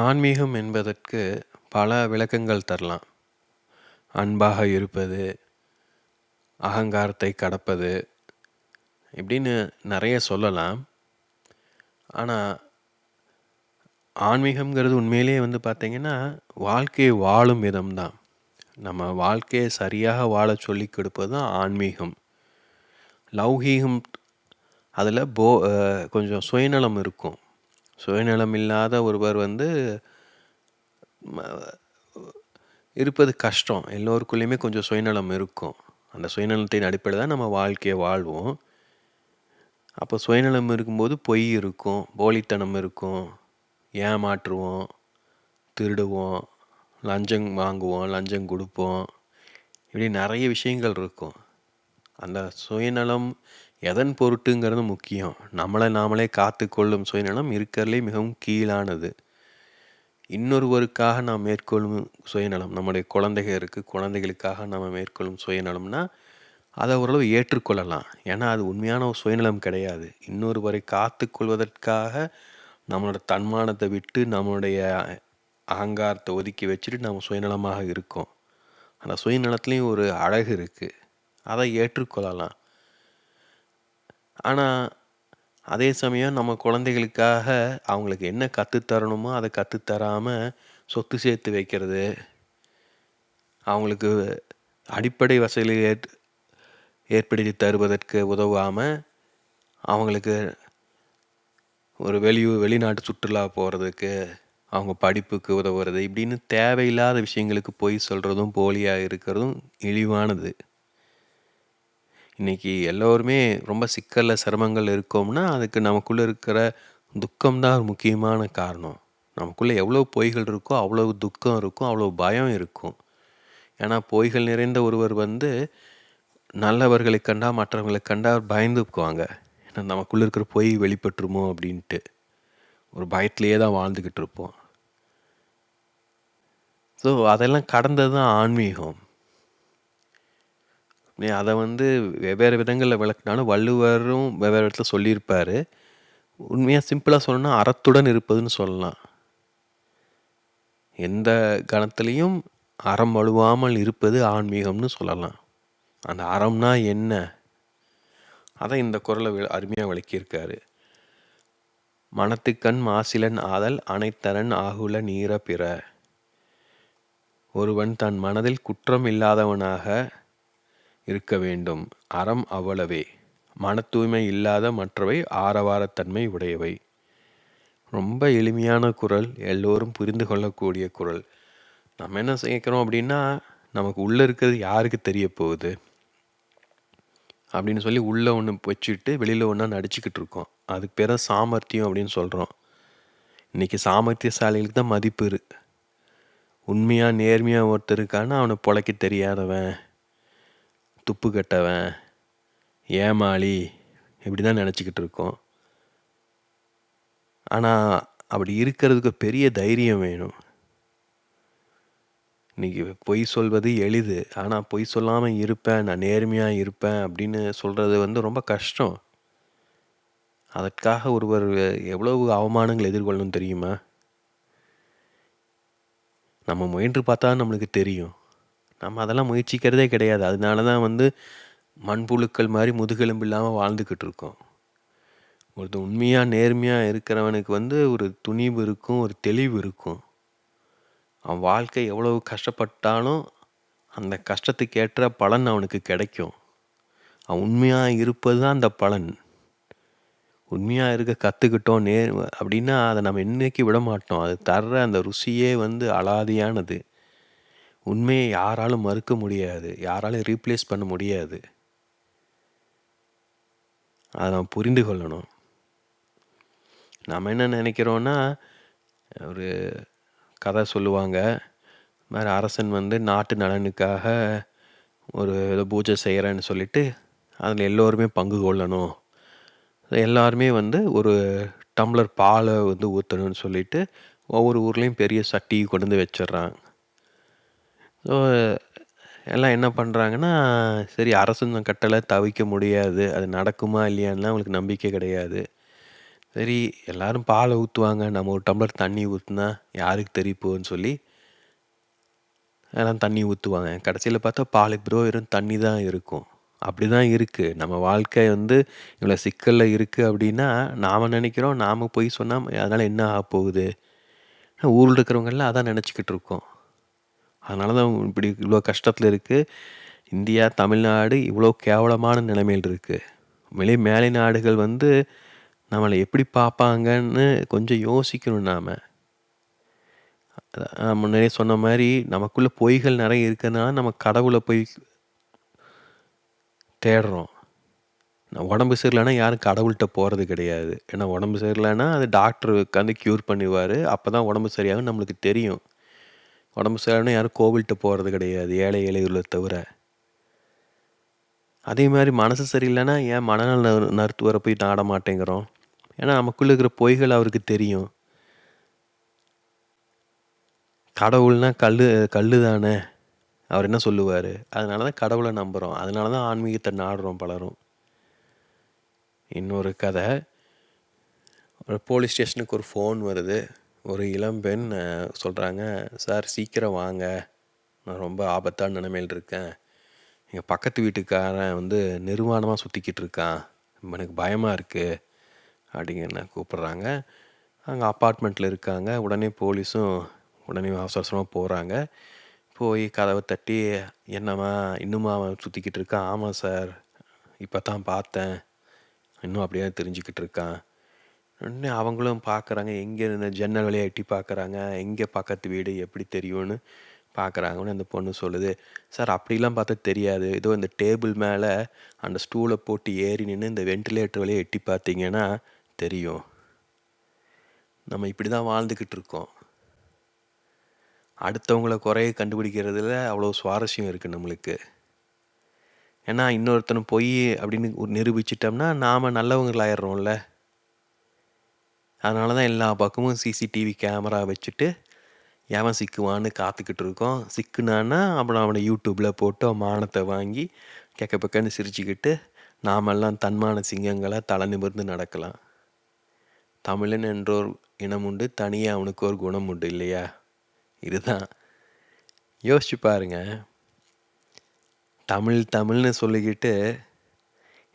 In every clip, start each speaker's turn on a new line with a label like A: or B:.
A: ஆன்மீகம் என்பதற்கு பல விளக்கங்கள் தரலாம். அன்பாக இருப்பது, அகங்காரத்தை கடப்பது, இப்படின்னு நிறைய சொல்லலாம். ஆனால் ஆன்மீகம்ங்கிறது உண்மையிலேயே வந்து பார்த்திங்கன்னா வாழ்க்கையை வாழும் விதம் தான். நம்ம வாழ்க்கையை சரியாக வாழ சொல்லிக் கொடுப்பது தான் ஆன்மீகம். லௌகீகம் அதில் போ கொஞ்சம் சுயநலம் இருக்கும். சுயநலம் இல்லாத ஒருவர் வந்து ம இருப்பது கஷ்டம். எல்லோருக்குள்ளேயுமே கொஞ்சம் சுயநலம் இருக்கும். அந்த சுயநலத்தின் அடிப்படையில் தான் நம்ம வாழ்க்கையை வாழ்வோம். அப்போ சுயநலம் இருக்கும்போது பொய் இருக்கும், போலித்தனம் இருக்கும், ஏமாற்றுவோம், திருடுவோம், லஞ்சம் வாங்குவோம், லஞ்சம் கொடுப்போம் இப்படி நிறைய விஷயங்கள் இருக்கும். அந்த சுயநலம் எதன் பொருட்டுங்கிறது முக்கியம். நம்மளை நாமளே காத்துக்கொள்ளும் சுயநலம் இருக்கிறதுலே மிகவும் கீழானது. இன்னொருவருக்காக நாம் மேற்கொள்ளும் சுயநலம், நம்முடைய குழந்தைகள் இருக்குது குழந்தைகளுக்காக நாம் மேற்கொள்ளும் சுயநலம்னா, அதை ஓரளவு ஏற்றுக்கொள்ளலாம். ஏன்னா, அது உண்மையான ஒரு சுயநலம் கிடையாது. இன்னொருவரை காத்துக்கொள்வதற்காக நம்மளோட தன்மானத்தை விட்டு, நம்மளுடைய அகங்காரத்தை ஒதுக்கி வச்சுட்டு நம்ம சுயநலமாக இருக்கோம். அந்த சுயநலத்துலேயும் ஒரு அழகு இருக்குது அதை ஏற்றுக்கொள்ளலாம். ஆனால் அதே சமயம் நம்ம குழந்தைகளுக்காக அவங்களுக்கு என்ன கற்றுத்தரணுமோ தரணுமோ, கற்றுத்தராமல் சொத்து சேர்த்து வைக்கிறது, அவங்களுக்கு அடிப்படை வசதிகளை ஏற் ஏற்படுத்தி தருவதற்கு உதவாமல் அவங்களுக்கு ஒரு வெளியூர் வெளிநாட்டு சுற்றுலா போகிறதுக்கு அவங்க படிப்புக்கு உதவுறது, இப்படின்னு தேவையில்லாத விஷயங்களுக்கு பொய் சொல்கிறதும் போலியாக இருக்கிறதும் இழிவானது. இன்னைக்கு எல்லோருமே ரொம்ப சிக்கலில் சிரமங்கள் இருக்கோம்னா, அதுக்கு நமக்குள்ளே இருக்கிற துக்கம் தான் ஒரு முக்கியமான காரணம். நமக்குள்ளே எவ்வளோ பொய்கள் இருக்கோ, அவ்வளோ துக்கம் இருக்கும், அவ்வளோ பயம் இருக்கும். ஏன்னா, பொய்கள் நிறைந்த ஒருவர் வந்து நல்லவர்களை கண்டா, மற்றவர்களை கண்டா பயந்துக்குவாங்க. ஏன்னா, நமக்குள்ளே இருக்கிற பொய் வெளிப்பட்டுருமோ அப்படின்ட்டு. ஒரு பயத்திலேயே தான் வாழ்ந்துக்கிட்டு இருப்போம். ஸோ, அதெல்லாம் கடந்தது தான் ஆன்மீகம். அதை அத வந்து வெவ்வேறு விதங்கள்ல விளக்குனாலும், வள்ளுவரும் வெவ்வேறு இடத்துல சொல்லியிருப்பாரு. உண்மையா சிம்பிளா சொல்லணும்னா, அறத்துடன் இருப்பதுன்னு சொல்லலாம். எந்த கணத்திலயும் அறம் வழுவாமல் இருப்பது ஆன்மீகம்னு சொல்லலாம். அந்த அறம்னா என்ன? அத இந்த குறள்ல வி அருமையா விளக்கியிருக்காரு. "மனத்துக்கண் மாசிலன் ஆதல் அனைத்தரன் ஆகுல நீர பிற" ஒருவன் தன் மனதில் குற்றம் இல்லாதவனாக இருக்க வேண்டும். அறம் அவ்வளவே. மன தூய்மை இல்லாத மற்றவை ஆரவாரத்தன்மை உடையவை. ரொம்ப எளிமையான குறள். எல்லோரும் புரிந்து கொள்ளக்கூடிய குறள். நம்ம என்ன கேட்கிறோம் அப்படின்னா, நமக்கு உள்ளே இருக்கிறது யாருக்கு தெரிய போகுது? அப்படின்னு சொல்லி உள்ளே ஒன்று வச்சுட்டு, வெளியில் ஒன்றா நடிச்சுக்கிட்டு இருக்கோம். அதுக்கு பேர் சாமர்த்தியம் அப்படின்னு சொல்கிறோம் இன்னைக்கு சாமர்த்தியசாலிகளுக்கு தான் மதிப்பு உண்மையாக நேர்மையாக ஒருத்தருக்கான அவனை பிழைக்க பொழைக்க தெரியாதவன், துப்பு கட்டவன் ஏமாளி இப்படி தான் நினச்சிக்கிட்டு இருக்கோம். ஆனால் அப்படி இருக்கிறதுக்கு பெரிய தைரியம் வேணும். இன்றைக்கி பொய் சொல்வது எளிது. ஆனால் பொய் சொல்லாமல் இருப்பேன், நான் நேர்மையாக இருப்பேன் அப்படின்னு சொல்கிறது வந்து ரொம்ப கஷ்டம். அதற்காக ஒருவர் எவ்வளவு அவமானங்கள் எதிர்கொள்ளணும் தெரியுமா? நம்ம முயன்று பார்த்தா நம்மளுக்கு தெரியும். நம்ம அதெல்லாம் முயற்சிக்கிறதே கிடையாது. அதனால தான் வந்து மண்புழுக்கள் மாதிரி முதுகெலும்பு இல்லாமல் வாழ்ந்துக்கிட்டு இருக்கோம். ஒருத்த உண்மையாக நேர்மையாக இருக்கிறவனுக்கு வந்து ஒரு துணிவு இருக்கும், ஒரு தெளிவு இருக்கும். அவன் வாழ்க்கை எவ்வளவு கஷ்டப்பட்டாலும், அந்த கஷ்டத்துக்கு ஏற்ற பலன் அவனுக்கு கிடைக்கும். அவன் உண்மையாக இருப்பது தான் அந்த பலன். உண்மையாக இருக்க கற்றுக்கிட்டோம் நேர் அப்படின்னா, அதை நம்ம இன்றைக்கி விட மாட்டோம் அது தர்ற அந்த ருசியே வந்து அலாதியானது. உண்மையை யாராலும் மறுக்க முடியாது. யாராலும் ரீப்ளேஸ் பண்ண முடியாது. அதை நான் புரிந்து கொள்ளணும். நம்ம என்ன நினைக்கிறோன்னா ஒரு கதை சொல்லுவாங்க. இது மாதிரி அரசன் வந்து நாட்டு நலனுக்காக ஒரு ஏதோ பூஜை செய்கிறேன்னு சொல்லிட்டு, அதில் எல்லோருமே பங்கு கொள்ளணும். எல்லாருமே வந்து ஒரு டம்ளர் பாலை வந்து ஊற்றணும்னு சொல்லிட்டு, ஒவ்வொரு ஊர்லேயும் பெரிய சட்டி கொண்டு வந்து வச்சுர்றாங்க. ஸோ எல்லாம் என்ன பண்ணுறாங்கன்னா சரி அரசன் கட்டளை தவிக்க முடியாது. அது நடக்குமா இல்லையான்லாம் அவங்களுக்கு நம்பிக்கை கிடையாது. சரி எல்லாரும் பாலை ஊற்றுவாங்க நம்ம ஒரு டம்ளர் தண்ணி ஊற்றுனா யாருக்கு தெரிப்போன்னு சொல்லி எல்லாம் தண்ணி ஊற்றுவாங்க கடைசியில் பார்த்தா பாலுக்கு ப்ரோ வெறும் தண்ணி தான் இருக்கும். அப்படி தான் இருக்குது நம்ம வாழ்க்கை வந்து இவ்வளோ சிக்கலில் இருக்குது அப்படின்னா நாம் நினைக்கிறோம். நாம் போய் சொன்னால் அதனால் என்ன ஆக போகுது? ஊரில் இருக்கிறவங்கெல்லாம் அதான் நினச்சிக்கிட்டு இருக்கோம். அதனால தான் இப்படி இவ்வளோ கஷ்டத்தில் இருக்குது இந்தியா தமிழ்நாடு இவ்வளோ கேவலமான நிலைமையில் இருக்குது வெளி மேலை நாடுகள் வந்து நம்மளை எப்படி பார்ப்பாங்கன்னு கொஞ்சம் யோசிக்கணும் நாம். முன்னாடியே சொன்ன மாதிரி நமக்குள்ளே பொய்கள் நிறைய இருக்கிறதுனால நம்ம கடவுளை போய் தேடுறோம். உடம்பு சரியில்லைன்னா யாரும் கடவுள்கிட்ட போகிறது கிடையாது. ஏன்னா உடம்பு சரியில்லைன்னா அது டாக்டர் உட்காந்து க்யூர் பண்ணிடுவார். அப்போ தான் உடம்பு சரியாகும் நம்மளுக்கு தெரியும். உடம்பு சரியில்லைன்னா யாரும் கோவில்கிட்ட போகிறது கிடையாது. ஏழை ஏழைகளை தவிர. அதே மாதிரி மனசு சரியில்லைன்னா ஏன் மனநல மருத்துவரை போய் நாட மாட்டேங்கிறோம்? ஏன்னா நமக்குள்ளே இருக்கிற பொய்கள் அவருக்கு தெரியும். கடவுள்னா கல் கல் தானே. அவர் என்ன சொல்லுவார்? அதனால தான் கடவுளை நம்புகிறோம் அதனால தான் ஆன்மீகத்தை நாடுறோம் பலரும். இன்னொரு கதை. ஒரு போலீஸ் ஸ்டேஷனுக்கு ஒரு ஃபோன் வருது. ஒரு இளம்பெண் சொல்கிறாங்க சார் சீக்கிரம் வாங்க. நான் ரொம்ப ஆபத்தான நிலைமையில் இருக்கேன். எங்கள் பக்கத்து வீட்டுக்காரன் வந்து நிர்வாணமாக சுற்றிக்கிட்டு இருக்கான். எனக்கு பயமாக இருக்குது அப்படிங்கன்னு கூப்பிட்றாங்க. அங்கே அப்பார்ட்மெண்ட்டில் இருக்காங்க. உடனே போலீஸும் உடனே அவசர அவசரமாக போகிறாங்க போய் கதவை தட்டி என்னம்மா இன்னுமா அவன் சுற்றிக்கிட்டு இருக்கான்? ஆமாம் சார். இப்போ தான் பார்த்தேன். இன்னும் அப்படியே தெரிஞ்சுக்கிட்டு இருக்கான். உடனே அவங்களும் பார்க்குறாங்க எங்கே இருந்த ஜன்னல் வழியாக எட்டி பார்க்குறாங்க எங்கே பக்கத்து வீடு எப்படி தெரியும்னு பார்க்குறாங்கன்னு அந்த பொண்ணு சொல்லுது சார் அப்படிலாம் பார்த்தா தெரியாது. ஏதோ இந்த டேபிள் மேலே அந்த ஸ்டூலை போட்டு ஏறி நின்று இந்த வென்டிலேட்டர் வழியாக எட்டி பார்த்தீங்கன்னா தெரியும். நம்ம இப்படி தான் வாழ்ந்துக்கிட்டு இருக்கோம். அடுத்தவங்கள குறைய கண்டுபிடிக்கிறதுல அவ்வளோ சுவாரஸ்யம் இருக்குது நம்மளுக்கு. ஏன்னா இன்னொருத்தனை பொய் அப்படின்னு நிரூபிச்சிட்டோம்னா நாம் நல்லவங்களாயிடுறோம்ல. அதனால தான் எல்லா பக்கமும் சிசிடிவி கேமரா வச்சுட்டு எவன் சிக்குவான்னு காத்துக்கிட்டு இருக்கோம். சிக்குனான்னா அப்புறம் அவனை யூடியூப்பில் போட்டு மானத்தை வாங்கி கெக்க பக்கன்னு சிரிச்சுக்கிட்டு நாமெல்லாம் தன்மான சிங்கங்களை தலை நிமிர்ந்து நடக்கலாம். தமிழன் என்றோர் இனம் உண்டு தனியாக அவனுக்கு ஒரு குணம் உண்டு இல்லையா? இதுதான். யோசிச்சு பாருங்க. தமிழ் தமிழ்னு சொல்லிக்கிட்டு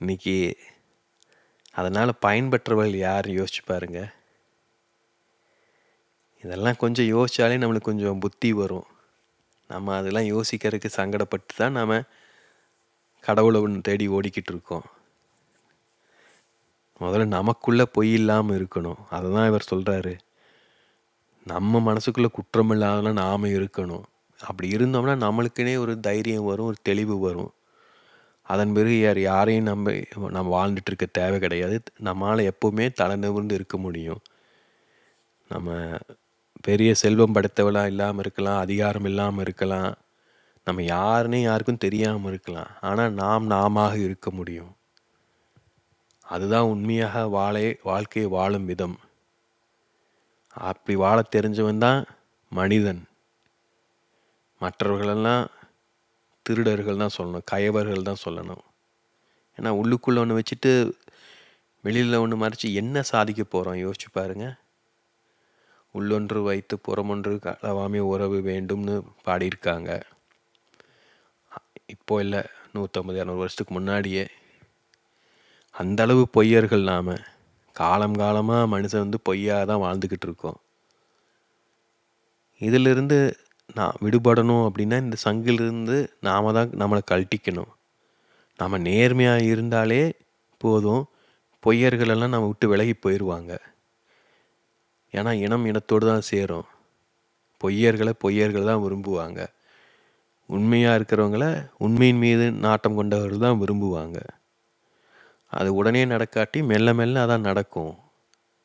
A: இன்றைக்கி அதனால் பயன்பெற்றவர்கள் யார்? யோசிச்சு பாருங்க. இதெல்லாம் கொஞ்சம் யோசித்தாலே நம்மளுக்கு கொஞ்சம் புத்தி வரும். நம்ம அதெல்லாம் யோசிக்கிறதுக்கு சங்கடப்பட்டு தான் நாம் கடவுளை ஒன்று தேடி ஓடிக்கிட்டு இருக்கோம். முதல்ல நமக்குள்ளே பொய் இல்லாமல் இருக்கணும். அதை தான் இவர் சொல்கிறாரு நம்ம மனசுக்குள்ளே குற்றம் இல்லாதெல்லாம் நாம் இருக்கணும். அப்படி இருந்தோம்னா நம்மளுக்குனே ஒரு தைரியம் வரும் ஒரு தெளிவு வரும். அதன் பிறகு யார் யாரையும் நம்ம நம்ம வாழ்ந்துட்டுருக்க தேவை கிடையாது. நம்மளால் எப்போவுமே தலை நிமிர்ந்து இருக்க முடியும். நம்ம பெரிய செல்வம் படைத்தவளாக இல்லாமல் இருக்கலாம் அதிகாரம் இல்லாமல் இருக்கலாம். நம்ம யாருன்னே யாருக்கும் தெரியாமல் இருக்கலாம். ஆனால் நாம் நாம இருக்க முடியும். அதுதான் உண்மையாக வாழை வாழ்க்கையை வாழும் விதம். அப்படி வாழ தெரிஞ்சவன் தான் மனிதன். மற்றவர்களெல்லாம் திருடர்கள் தான் சொல்லணும் கயவர்கள் தான் சொல்லணும். ஏன்னா உள்ளுக்குள்ளே ஒன்று வச்சுட்டு வெளியில் ஒன்று மறைச்சி என்ன சாதிக்க போகிறோம் யோசிச்சு பாருங்கள் உள்ளொன்று வைத்து புறமொன்று களவாமே உறவு வேண்டும்னு பாடியிருக்காங்க. இப்போ இல்லை நூற்றம்பது இரநூறு வருஷத்துக்கு முன்னாடியே. அந்தளவு பொய்யர்கள் நாம் காலம் காலமாக மனுஷன் வந்து பொய்யாக தான் வாழ்ந்துக்கிட்டு இருக்கோம். இதிலிருந்து நான் விடுபடணும் அப்படின்னா இந்த சங்கிலிருந்து நாம் தான் நம்மளை கழட்டிக்கணும். நம்ம நேர்மையாக இருந்தாலே போதும். பொய்யர்களெல்லாம் நம்ம விட்டு விலகி போயிடுவாங்க ஏன்னா இனம் இனத்தோடு தான் சேரும். பொய்யர்களை பொய்யர்கள் தான் விரும்புவாங்க. உண்மையாக இருக்கிறவங்கள உண்மையின் மீது நாட்டம் கொண்டவர்கள் தான் விரும்புவாங்க. அது உடனே நடக்காட்டி மெல்ல மெல்ல அதான் நடக்கும்.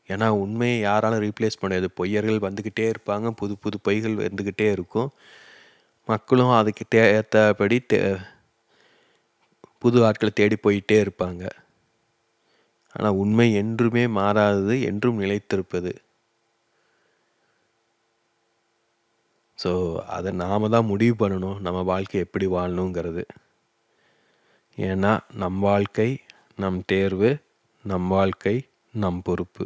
A: ஏன்னா உண்மையை யாராலும் ரீப்ளேஸ் பண்ணாது பொய்யர்கள் வந்துக்கிட்டே இருப்பாங்க. புது புது பொய்கள் வந்துக்கிட்டே இருக்கும். மக்களும் அதுக்கு ஏற்றபடி தே புது ஆட்களை தேடி போயிட்டே இருப்பாங்க. ஆனால் உண்மை என்றுமே மாறாதது என்றும் நிலைத்திருப்பது. ஸோ அதை நாம் தான் முடிவு பண்ணணும். நம்ம வாழ்க்கை எப்படி வாழணுங்கிறது. ஏன்னா நம் வாழ்க்கை நம் தேர்வு நம் வாழ்க்கை நம் பொறுப்பு.